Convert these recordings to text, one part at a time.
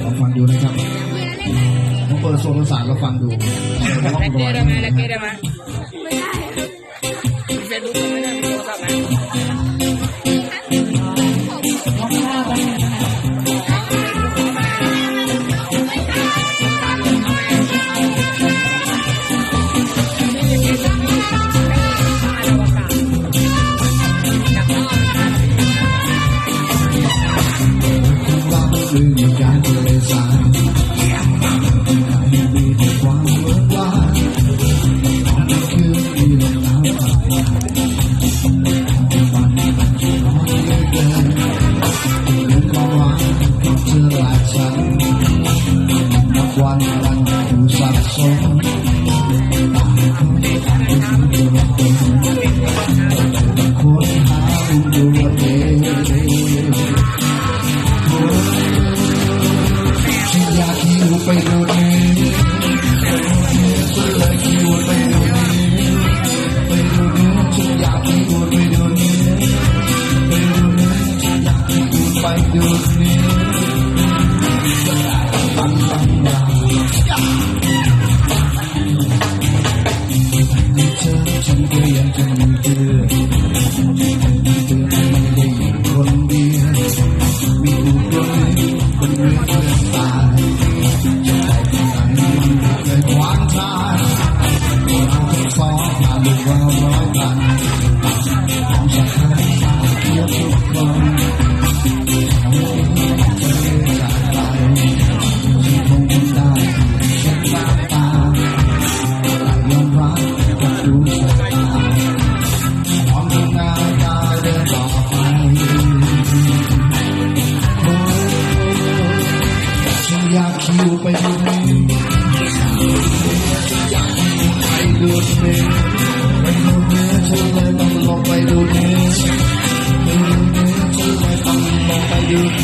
เราฟังดูนะครับผมเปิดโซนประสานเราฟังดู La queremos, la queremos. สับสนอยากอยู่ไปโน่นนี่ฉันอยากอยู่ไปโน่นนี่ไปโน่นนี่อยากอยู่ไปโน่นนี่ไปโน่นนี่อยากอยู่ไปโน่นนี่ ร้อยบาทของจะให้เที่ยวทุกคนทำให้เมียเธอกไปที่คงเป็นไปแต่ยอมรับความรู้ชะตาพร้อมทำงาตาเดินต่อไปโอ้ฉันอยากคิวไปไห ดูนี้ไม่นี้เธอเลยต้งลองไปดูนี้ไม่นี้เธอเลยต้งลองไปดู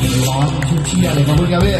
กินร้อนเชี่ยเลยครับคุณครับพี่